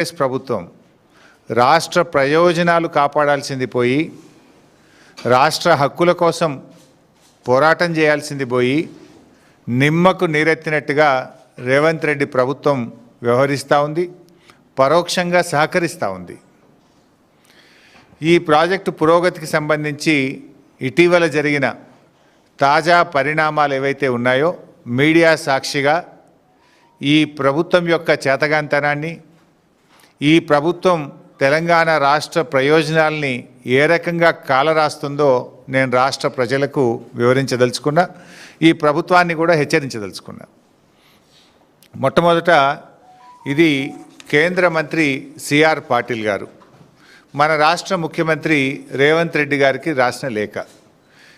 కాంగ్రెస్ ప్రభుత్వం రాష్ట్ర ప్రయోజనాలు కాపాడాల్సింది పోయి రాష్ట్ర హక్కుల కోసం పోరాటం చేయాల్సింది పోయి నిమ్మకు నీరెత్తినట్టుగా రేవంత్ రెడ్డి ప్రభుత్వం వ్యవహరిస్తూ ఉంది పరోక్షంగా సహకరిస్తూ ఉంది. ఈ ప్రాజెక్టు పురోగతికి సంబంధించి ఇటీవల జరిగిన తాజా పరిణామాలు ఏవైతే ఉన్నాయో మీడియా సాక్షిగా ఈ ప్రభుత్వం యొక్క చేతగాంతనాన్ని ఈ ప్రభుత్వం తెలంగాణ రాష్ట్ర ప్రయోజనాల్ని ఏ రకంగా కాలరాస్తుందో నేను రాష్ట్ర ప్రజలకు వివరించదలుచుకున్నా. ఈ ప్రభుత్వాన్ని కూడా హెచ్చరించదలుచుకున్నా. మొట్టమొదట ఇది కేంద్ర మంత్రి సిఆర్ పాటిల్ గారు. మన రాష్ట్ర ముఖ్యమంత్రి రేవంత్ రెడ్డి గారికి రాసిన లేఖ.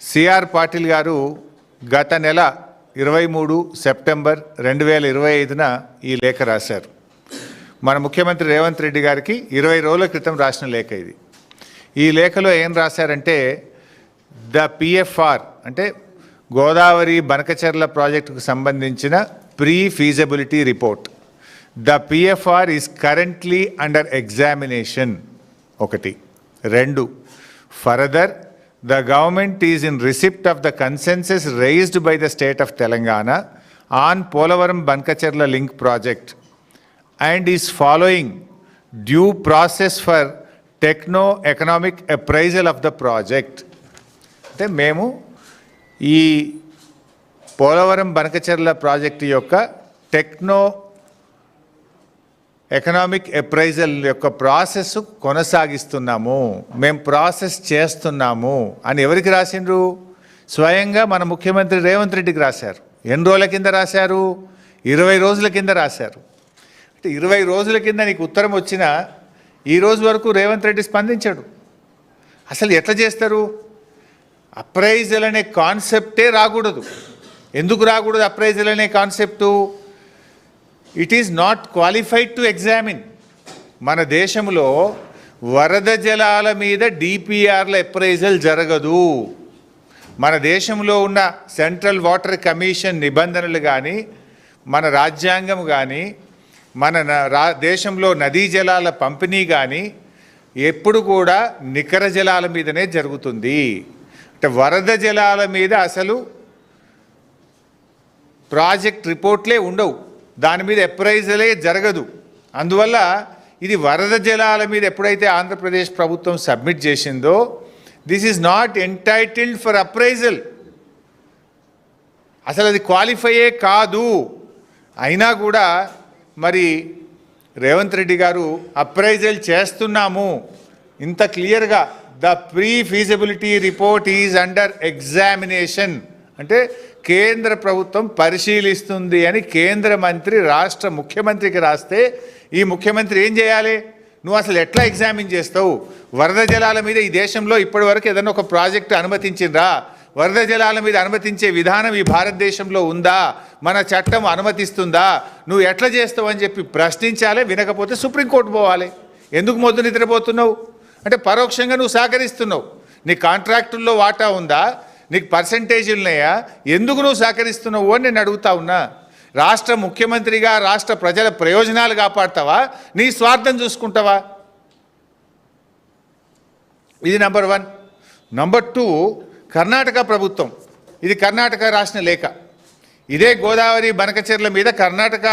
సిఆర్ పాటిల్ గారు గత నెల ఇరవై మూడు సెప్టెంబర్ రెండు వేల ఇరవై ఐదున ఈ లేఖ రాశారు. మన ముఖ్యమంత్రి రేవంత్ రెడ్డి గారికి ఇరవై రోజుల క్రితం రాసిన లేఖ ఇది. ఈ లేఖలో ఏం రాశారంటే ద పిఎఫ్ఆర్ అంటే గోదావరి బనకచెర్ల ప్రాజెక్టుకు సంబంధించిన pre feasibility report. The PFR is currently under examination ఒకటి. రెండు. Further the government is in receipt of the consensus raised by the state of Telangana on Polavaram Banakacherla link project. And is following due process for techno-economic appraisal of the project. అంటే మేము ఈ Polavaram Banakacherla project యొక్క techno economic appraisal యొక్క process కొనసాగిస్తున్నాము. మేము process చేస్తున్నాము అని ఎవరికి రాసిండ్రు? స్వయంగా మన ముఖ్యమంత్రి రేవంత్ రెడ్డికి రాశారు. ఎన్ని రోజుల కింద రాశారు? ఇరవై రోజుల కింద రాశారు. ఇరవై రోజుల కింద నీకు ఉత్తరం వచ్చినా ఈ రోజు వరకు రేవంత్ రెడ్డి స్పందించాడు. అసలు ఎట్లా చేస్తారు? అప్రైజల్ అనే కాన్సెప్టే రాకూడదు. ఎందుకు రాకూడదు అప్రైజల్ అనే concept? It is not qualified to examine మన దేశంలో వరద జలాల మీద డిపిఆర్ల అప్రైజల్ జరగదు. మన దేశంలో ఉన్న సెంట్రల్ వాటర్ కమిషన్ నిబంధనలు కానీ మన రాజ్యాంగం కానీ మన న- రా దేశంలో నదీ జలాల పంపిణీ కానీ ఎప్పుడు కూడా నికర జలాల మీదనే జరుగుతుంది. అంటే వరద జలాల మీద అసలు ప్రాజెక్ట్ రిపోర్ట్లే ఉండవు. దాని మీద అప్రైజలే జరగదు. అందువల్ల ఇది వరద జలాల మీద ఎప్పుడైతే ఆంధ్రప్రదేశ్ ప్రభుత్వం సబ్మిట్ చేసిందో this is not entitled for appraisal అసలు అది క్వాలిఫైయే కాదు. అయినా కూడా మరి రేవంత్ రెడ్డి గారు అప్రైజల్ చేస్తున్నాము. ఇంత క్లియర్గా the pre feasibility report is under examination. అంటే కేంద్ర ప్రభుత్వం పరిశీలిస్తుంది అని కేంద్ర మంత్రి రాష్ట్ర ముఖ్యమంత్రికి రాస్తే ఈ ముఖ్యమంత్రి ఏం చేయాలి? నువ్వు అసలు ఎట్లా ఎగ్జామిన్ చేస్తావు? వరద జలాల మీద ఈ దేశంలో ఇప్పటివరకు ఏదైనా ఒక ప్రాజెక్టు అనుమతించిండ్రా? వరద జలాల మీద అనుమతించే విధానం ఈ భారతదేశంలో ఉందా? మన చట్టం అనుమతిస్తుందా? నువ్వు ఎట్లా చేస్తావు అని చెప్పి ప్రశ్నించాలి వినకపోతే సుప్రీంకోర్టు పోవాలి. ఎందుకు మొద్దు నిద్రపోతున్నావు? అంటే పరోక్షంగా నువ్వు సహకరిస్తున్నావు. నీ కాంట్రాక్టుల్లో వాటా ఉందా? నీకు పర్సంటేజీలు ఉన్నాయా ఎందుకు నువ్వు సహకరిస్తున్నావు అని నేను అడుగుతా ఉన్నా. రాష్ట్ర ముఖ్యమంత్రిగా రాష్ట్ర ప్రజల ప్రయోజనాలు కాపాడతావా? నీ స్వార్థం చూసుకుంటావా? ఇది number one. Number two Karnataka ప్రభుత్వం ఇది కర్ణాటక రాసిన లేఖ. ఇదే గోదావరి బనకచెర్ల మీద కర్ణాటక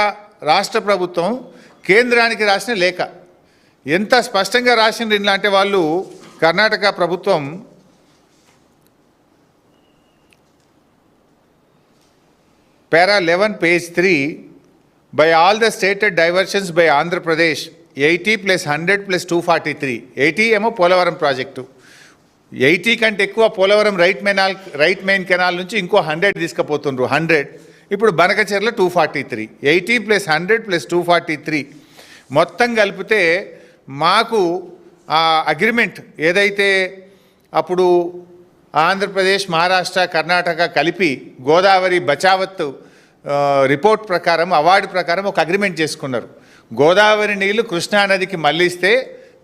రాష్ట్ర ప్రభుత్వం కేంద్రానికి రాసిన లేఖ. ఎంత స్పష్టంగా రాసిండ్రు ఇలాంటి వాళ్ళు కర్ణాటక ప్రభుత్వం? para 11 page 3 by all the stated diversions by andhra pradesh 80 plus 100 plus 243 80 ఏమో పోలవరం ప్రాజెక్టు. ఎయిటీ కంటే ఎక్కువ పోలవరం రైట్ మెనాల్ రైట్ మెయిన్ కెనాల్ నుంచి ఇంకో హండ్రెడ్ తీసుకుపోతుండ్రు. హండ్రెడ్ ఇప్పుడు Banakacherla two forty three eighty plus hundred plus two forty three మొత్తం కలిపితే మాకు ఆ అగ్రిమెంట్ ఏదైతే అప్పుడు ఆంధ్రప్రదేశ్ మహారాష్ట్ర కర్ణాటక కలిపి గోదావరి బచావత్ రిపోర్ట్ ప్రకారం అవార్డు ప్రకారం ఒక అగ్రిమెంట్ చేసుకున్నారు. గోదావరి నీళ్ళు కృష్ణానదికి మళ్ళిస్తే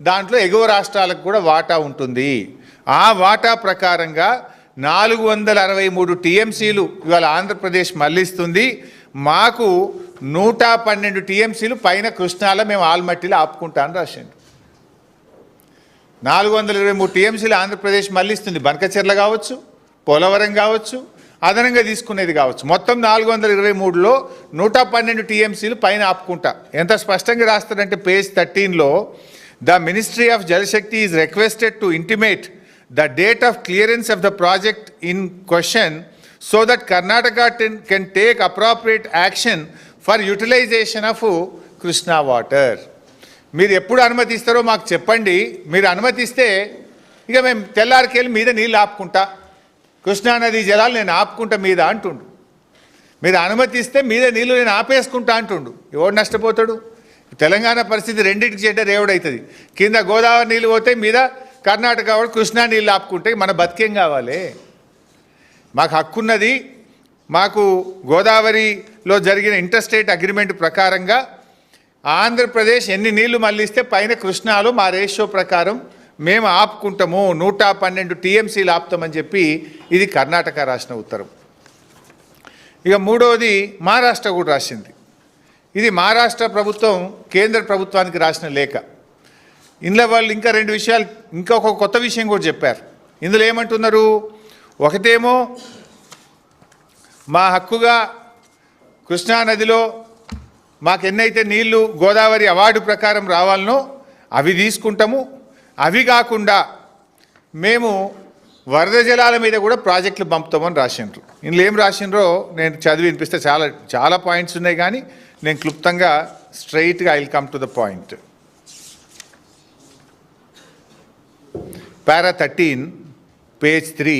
దాంట్లో ఎగువ రాష్ట్రాలకు కూడా వాటా ఉంటుంది. ఆ వాటా ప్రకారంగా నాలుగు వందల అరవై మూడు టీఎంసీలు ఇవాళ ఆంధ్రప్రదేశ్ మళ్ళిస్తుంది మాకు నూట పన్నెండు టీఎంసీలు పైన కృష్ణాలో మేము ఆల్మట్టిలో ఆపుకుంటా అని రాసిండు. నాలుగు వందల ఇరవై మూడు టీఎంసీలు ఆంధ్రప్రదేశ్ మళ్ళీ బనకచెర్ల కావచ్చు పోలవరం కావచ్చు అదనంగా తీసుకునేది కావచ్చు. మొత్తం నాలుగు వందల ఇరవై మూడులో నూట పన్నెండు టీఎంసీలు పైన ఆపుకుంటా. ఎంత స్పష్టంగా రాస్తారంటే page థర్టీన్లో the ministry of Jal Shakti is requested to intimate the date of clearance of the project in question so that Karnataka can take appropriate action for utilization of Krishna water మీరు ఎప్పుడు అనుమతిస్తారో మాకు చెప్పండి. మీరు అనుమతిస్తే ఇక మేము తెల్లారికెళ్ళి మీద నీళ్ళు ఆపుకుంటా. కృష్ణానది జలాలు నేను ఆపుకుంటా మీద అంటుండు. మీరు అనుమతిస్తే మీద నీళ్ళు నేను ఆపేసుకుంటా అంటుండు. ఎవడు నష్టపోతాడు? తెలంగాణ పరిస్థితి రెండింటికి చెడ్డ రేవుడవుతుంది కింద గోదావరి నీళ్ళు పోతే మీద కర్ణాటక వాడు కృష్ణా నీళ్ళు ఆపుకుంటే మన బతికేం కావాలి? మాకు హక్కున్నది మాకు గోదావరిలో జరిగిన ఇంటర్స్టేట్ అగ్రిమెంట్ ప్రకారంగా ఆంధ్రప్రదేశ్ ఎన్ని నీళ్ళు మళ్ళిస్తే పైన కృష్ణాలో మా రేషియో ప్రకారం మేము ఆపుకుంటాము నూట పన్నెండు టీఎంసీలు ఆపుతామని చెప్పి ఇది కర్ణాటక రాసిన ఉత్తరం. ఇక మూడవది మహారాష్ట్ర కూడా రాసింది. ఇది మహారాష్ట్ర ప్రభుత్వం కేంద్ర ప్రభుత్వానికి రాసిన లేఖ. ఇందులో వాళ్ళు ఇంకా రెండు విషయాలు ఇంకొక కొత్త విషయం కూడా చెప్పారు. ఇందులో ఏమంటున్నారు? ఒకటేమో మా హక్కుగా కృష్ణానదిలో మాకు ఎన్నైతే నీళ్ళు గోదావరి అవార్డు ప్రకారం రావాలనో అవి తీసుకుంటాము. అవి కాకుండా మేము వరద జలాల మీద కూడా ప్రాజెక్టులు పంపుతామని రాసిండ్రు. ఇందులో ఏం రాసిండ్రో నేను చదివి వినిపిస్తే చాలా చాలా పాయింట్స్ ఉన్నాయి కానీ నేను క్లుప్తంగా స్ట్రైట్గా I will come to the point. Para thirteen page three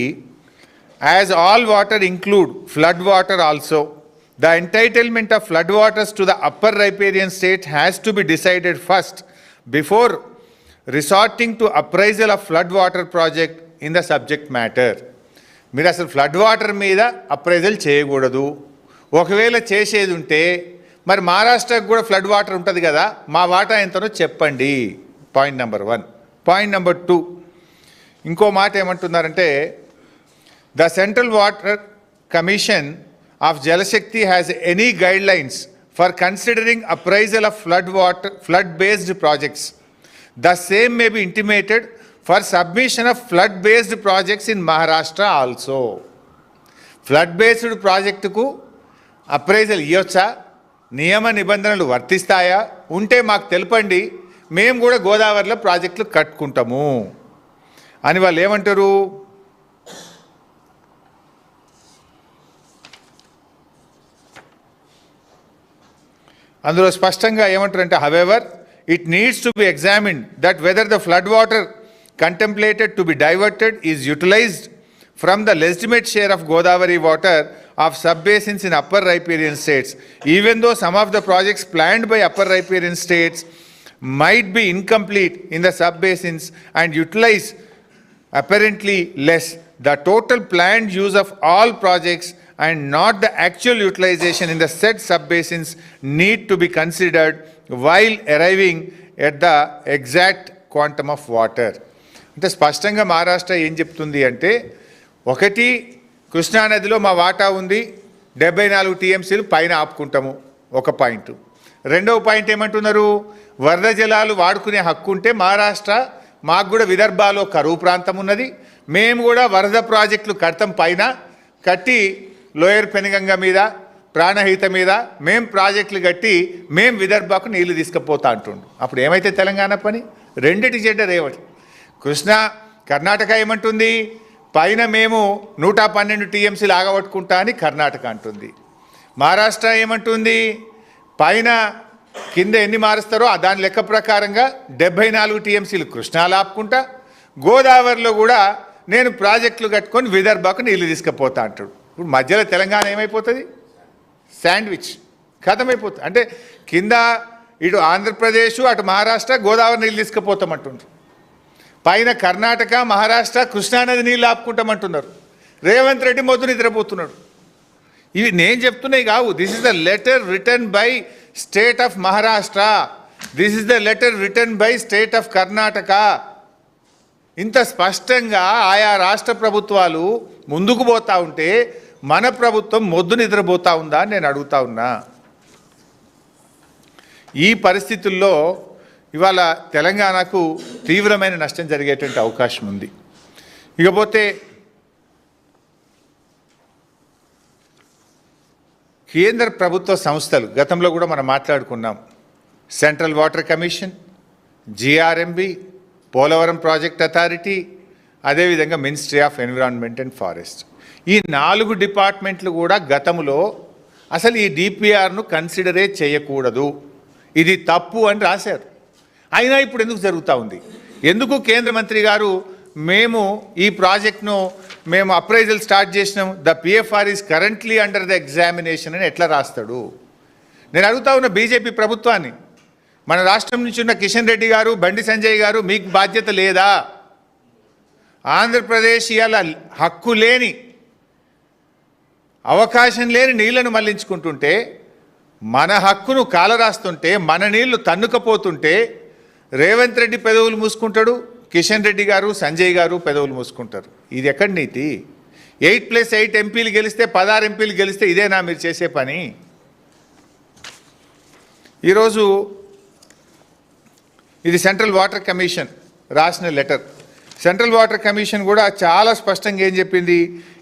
As all water include flood water also, the entitlement of flood waters to the upper riparian state has to be decided first before resorting to appraisal of flood water project in the subject matter. మీరు అసలు flood water మీద appraisal చేయకూడదు ఒకవేళ చేసేది ఉంటే మరి మహారాష్ట్రకు కూడా ఫ్లడ్ వాటర్ ఉంటుంది కదా మా వాటా ఎంతనో చెప్పండి point number one point number two ఇంకో మాట ఏమంటున్నారంటే the central water commission of Jal Shakti has any guidelines for considering appraisal of flood water flood based projects the same may be intimated for submission of flood based projects in Maharashtra also flood based ప్రాజెక్టుకు appraisal ఇవ్వచ్చా నియమ నిబంధనలు వర్తిస్తాయా? ఉంటే మాకు తెలుపండి. మేము కూడా గోదావరిలో ప్రాజెక్టులు కట్టుకుంటాము. అని వాళ్ళు ఏమంటారు? అందులో స్పష్టంగా ఏమంటారంటే however it needs to be examined that whether the flood water contemplated to be diverted is utilized from the legitimate share of Godavari water of sub basins in upper riparian states even though some of the projects planned by upper riparian states might be incomplete in the sub basins and utilize apparently less. The total planned use of all projects and not the actual utilization in the said sub-basins need to be considered while arriving at the exact quantum of water. అంటే స్పష్టంగా మహారాష్ట్ర ఏం చెప్తుంది అంటే ఒకటి కృష్ణానదిలో మా వాటా ఉంది డెబ్బై నాలుగు టీఎంసీలు పైన ఆపుకుంటాము ఒక పాయింట్ రెండవ పాయింట్ ఏమంటున్నారు వరద జలాలు వాడుకునే హక్కు ఉంటే మహారాష్ట్ర మాకు కూడా విదర్భాలో కరువు ప్రాంతం ఉన్నది. మేము కూడా వరద ప్రాజెక్టులు కడతాం పైన కట్టి లోయర్ పెనుగంగ మీద ప్రాణహిత మీద మేం ప్రాజెక్టులు కట్టి మేం విదర్భకు నీళ్ళు తీసుకుపోతా అంటుండు. అప్పుడు ఏమైతే తెలంగాణ పని? రెండిటి చెడ్డ రేవటి. కృష్ణ కర్ణాటక ఏమంటుంది? పైన మేము నూట పన్నెండు టీఎంసీలు ఆగబట్టుకుంటా అని కర్ణాటక అంటుంది. మహారాష్ట్ర ఏమంటుంది? పైన కింద ఎన్ని మారుస్తారో ఆ దాని లెక్క ప్రకారంగా డెబ్బై నాలుగు టీఎంసీలు కృష్ణాలు ఆపుకుంటా గోదావరిలో కూడా నేను ప్రాజెక్టులు కట్టుకొని విదర్భకు నీళ్ళు తీసుకుపోతా అంటాడు. ఇప్పుడు మధ్యలో తెలంగాణ ఏమైపోతుంది? శాండ్విచ్. ఖతమైపోతుంది అంటే కింద ఇటు ఆంధ్రప్రదేశ్ అటు మహారాష్ట్ర గోదావరి నీళ్ళు తీసుకుపోతామంటుండ్రు. పైన కర్ణాటక మహారాష్ట్ర కృష్ణానది నీళ్ళు ఆపుకుంటామంటున్నారు. రేవంత్ రెడ్డి మొద్దు నిద్రపోతున్నాడు. ఇవి నేను చెప్తున్నాయి కావు. This is the letter return by state of Maharashtra. This is the letter return by state of Karnataka ఇంత స్పష్టంగా ఆయా రాష్ట్ర ప్రభుత్వాలు ముందుకు పోతా ఉంటే మన ప్రభుత్వం మొద్దు నిద్రపోతా ఉందా అని నేను అడుగుతా ఉన్నా. ఈ పరిస్థితుల్లో ఇవాళ తెలంగాణకు తీవ్రమైన నష్టం జరిగేటువంటి అవకాశం ఉంది. ఇకపోతే కేంద్ర ప్రభుత్వ సంస్థలు గతంలో కూడా మనం మాట్లాడుకున్నాం. Central water commission GRMB Polavaram project authority అదేవిధంగా ministry of environment and forest. ఈ నాలుగు డిపార్ట్మెంట్లు కూడా గతంలో అసలు ఈ డిపిఆర్ను కన్సిడరే చేయకూడదు. ఇది తప్పు అని రాశారు. అయినా ఇప్పుడు ఎందుకు జరుగుతూ ఉంది? ఎందుకు కేంద్ర మంత్రి గారు మేము ఈ ప్రాజెక్ట్ను మేము అప్రైజల్ స్టార్ట్ చేసినాం the PFR is currently under the examination అని ఎట్లా రాస్తాడు? నేను అడుగుతా ఉన్న బీజేపీ ప్రభుత్వాన్ని మన రాష్ట్రం నుంచి ఉన్న కిషన్ రెడ్డి గారు బండి సంజయ్ గారు మీకు బాధ్యత లేదా? ఆంధ్రప్రదేశ్ ఇలా హక్కు లేని అవకాశం లేని నీళ్ళను మళ్ళించుకుంటుంటే మన హక్కును కాలరాస్తుంటే మన నీళ్ళు తన్నుకపోతుంటే రేవంత్ రెడ్డి పెదవులు మూసుకుంటాడు కిషన్ రెడ్డి గారు సంజయ్ గారు పెదవులు మూసుకుంటారు. ఇది ఎక్కడ నీతి? ఎయిట్ ప్లస్ ఎయిట్ ఎంపీలు గెలిస్తే పదహారు ఎంపీలు గెలిస్తే ఇదేనా మీరు చేసే పని? ఈరోజు ఇది సెంట్రల్ వాటర్ కమిషన్ రాసిన లెటర్. సెంట్రల్ వాటర్ కమిషన్ కూడా చాలా స్పష్టంగా ఏం చెప్పింది?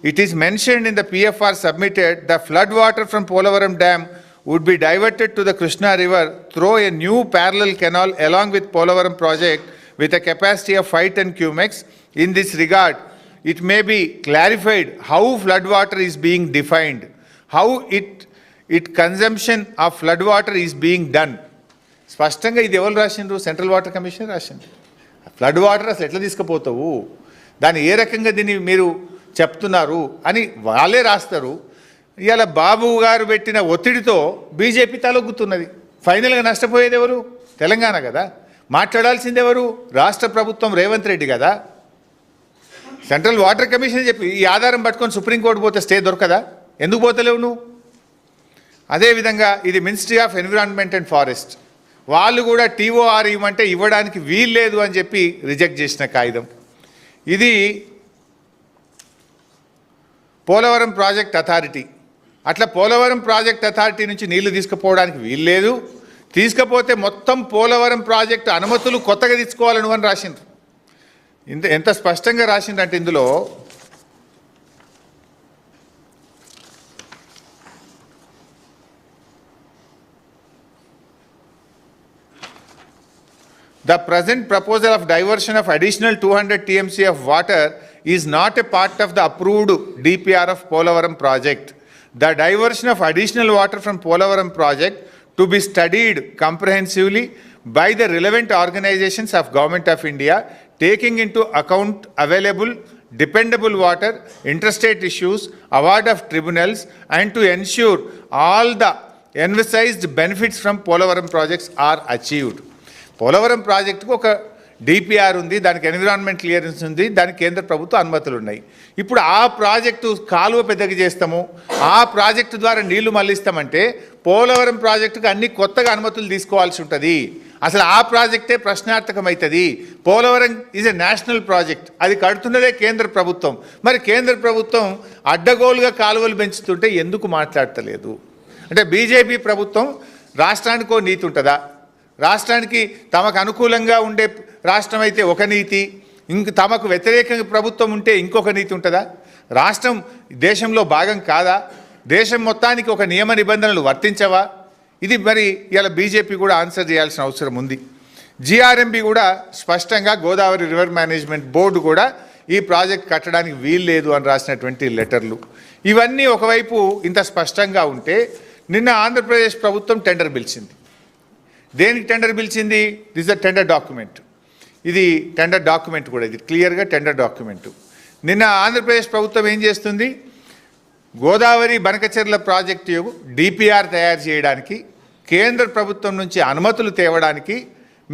It is mentioned in the PFR submitted the flood water from Polavaram dam would be diverted to the Krishna river through a new parallel canal along with Polavaram project with a capacity of five ten cumecs in this regard it may be clarified how flood water is being defined, how it, it consumption of flood water is being done. స్పష్టంగా ఇది ఎవరు రాసిండ్రు? Central water commission రాసిండ్రు flood water అసలు ఎట్లా తీసుకుపోతావు? దాన్ని ఏ రకంగా దీన్ని మీరు చెప్తున్నారు అని వాళ్ళే రాస్తారు. ఇవాళ బాబు గారు పెట్టిన ఒత్తిడితో బీజేపీ తలొగ్గుతున్నది. ఫైనల్గా నష్టపోయేది ఎవరు? తెలంగాణ కదా. మాట్లాడాల్సిందెవరు రాష్ట్ర ప్రభుత్వం రేవంత్ రెడ్డి కదా. సెంట్రల్ వాటర్ కమిషన్ చెప్పి ఈ ఆధారం పట్టుకొని సుప్రీంకోర్టు పోతే స్టే దొరకదా? ఎందుకు పోతలేవు నువ్వు? అదేవిధంగా ఇది ministry of environment and forest. వాళ్ళు కూడా టీఓఆర్ ఇవ్వమంటే ఇవ్వడానికి వీల్లేదు అని చెప్పి రిజెక్ట్ చేసిన కాగితం. ఇది పోలవరం ప్రాజెక్ట్ అథారిటీ. అట్లా పోలవరం ప్రాజెక్ట్ అథారిటీ నుంచి నీళ్ళు తీసుకుపోవడానికి వీల్లేదు తీసుకపోతే మొత్తం పోలవరం ప్రాజెక్టు అనుమతులు కొత్తగా తీసుకోవాలను అని రాసిండ్రు. ఇంత ఎంత స్పష్టంగా రాసిందంటే ఇందులో the present proposal of diversion of additional two hundred TMC of water is not a part of the approved DPR of Polavaram project the diversion of additional water from Polavaram project to be studied comprehensively by the relevant organisations of government of India taking into account available dependable water, interstate issues, award of tribunals, and to ensure all the emphasized benefits from Polavaram projects are achieved. Polavaram ప్రాజెక్టుకు ఒక DPR ఉంది దానికి environment clearance ఉంది దానికి కేంద్ర ప్రభుత్వ అనుమతులు ఉన్నాయి ఇప్పుడు ఆ ప్రాజెక్టు కాలువ పెద్దగా చేస్తాము ఆ ప్రాజెక్టు ద్వారా నీళ్ళు మళ్ళిస్తామంటే పోలవరం ప్రాజెక్టుకు అన్ని కొత్తగా అనుమతులు తీసుకోవాల్సి ఉంటుంది. అసలు ఆ ప్రాజెక్టే ప్రశ్నార్థకమవుతుంది Polavaram is a national project అది కడుతున్నదే కేంద్ర ప్రభుత్వం. మరి కేంద్ర ప్రభుత్వం అడ్డగోలుగా కాలువలు పెంచుతుంటే ఎందుకు మాట్లాడతలేదు? అంటే బీజేపీ ప్రభుత్వం రాష్ట్రానికో నీతి ఉంటుందా? రాష్ట్రానికి తమకు అనుకూలంగా ఉండే రాష్ట్రం అయితే ఒక నీతి ఇంక తమకు వ్యతిరేకంగా ప్రభుత్వం ఉంటే ఇంకొక నీతి ఉంటుందా? రాష్ట్రం దేశంలో భాగం కాదా? దేశం మొత్తానికి ఒక నియమ నిబంధనలు వర్తించవా? ఇది మరి ఇలా బీజేపీ కూడా ఆన్సర్ చేయాల్సిన అవసరం ఉంది. జిఆర్ఎంబి కూడా స్పష్టంగా గోదావరి రివర్ మేనేజ్మెంట్ బోర్డు కూడా ఈ ప్రాజెక్ట్ కట్టడానికి వీల్లేదు అని రాసినటువంటి లెటర్లు. ఇవన్నీ ఒకవైపు ఇంత స్పష్టంగా ఉంటే నిన్న ఆంధ్రప్రదేశ్ ప్రభుత్వం టెండర్ పిలిచింది. దేనికి టెండర్ పిలిచింది? This the tender document. ఇది టెండర్ డాక్యుమెంట్ కూడా ఇది క్లియర్గా టెండర్ డాక్యుమెంట్. నిన్న ఆంధ్రప్రదేశ్ ప్రభుత్వం ఏం చేస్తుంది? గోదావరి బనకచెర్ల ప్రాజెక్టు డిపిఆర్ తయారు చేయడానికి కేంద్ర ప్రభుత్వం నుంచి అనుమతులు తేవడానికి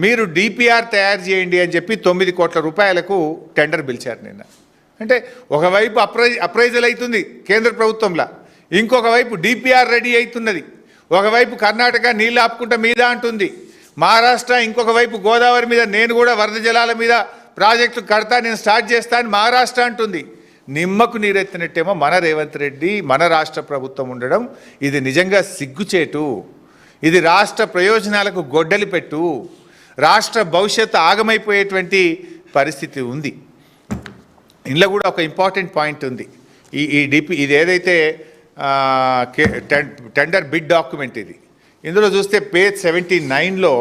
మీరు డిపిఆర్ తయారు చేయండి అని చెప్పి తొమ్మిది కోట్ల రూపాయలకు టెండర్ పిలిచారు నిన్న. అంటే ఒకవైపు అప్రై అప్రైజల్ అవుతుంది కేంద్ర ప్రభుత్వంలో ఇంకొక వైపు డిపిఆర్ రెడీ అవుతున్నది. ఒకవైపు కర్ణాటక నీళ్ళు ఆపుకుంటా మీద అంటుంది. మహారాష్ట్ర ఇంకొక వైపు గోదావరి మీద నేను కూడా వరద జలాల మీద ప్రాజెక్టు కడతా నేను స్టార్ట్ చేస్తా అని మహారాష్ట్ర అంటుంది. నిమ్మకు నీరెత్తినట్టేమో మన రేవంత్ రెడ్డి మన రాష్ట్ర ప్రభుత్వం ఉండడం ఇది నిజంగా సిగ్గుచేటు. ఇది రాష్ట్ర ప్రయోజనాలకు గొడ్డలి పెట్టు. రాష్ట్ర భవిష్యత్తు ఆగమైపోయేటువంటి పరిస్థితి ఉంది. ఇందులో కూడా ఒక ఇంపార్టెంట్ పాయింట్ ఉంది. ఈ ఈ డిపి ఇది ఏదైతే టెన్- టెండర్ బిడ్ డాక్యుమెంట్ ఇది. ఇందులో చూస్తే పేజ్ సెవెంటీ నైన్లో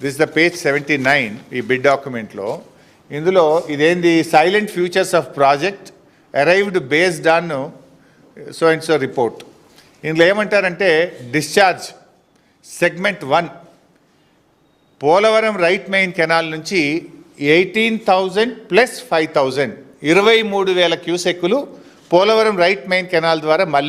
this the page seventy nine ఈ బిడ్ డాక్యుమెంట్లో ఇందులో ఇదేంది salient features of project arrived based on so and so report ఇందులో ఏమంటారంటే discharge segment one Polavaram right main canal నుంచి eighteen thousand plus five thousand ఇరవై మూడు వేల క్యూసెక్కులు పోలవరం రైట్ మెయిన్ కెనాల్ ద్వారా మళ్ళీ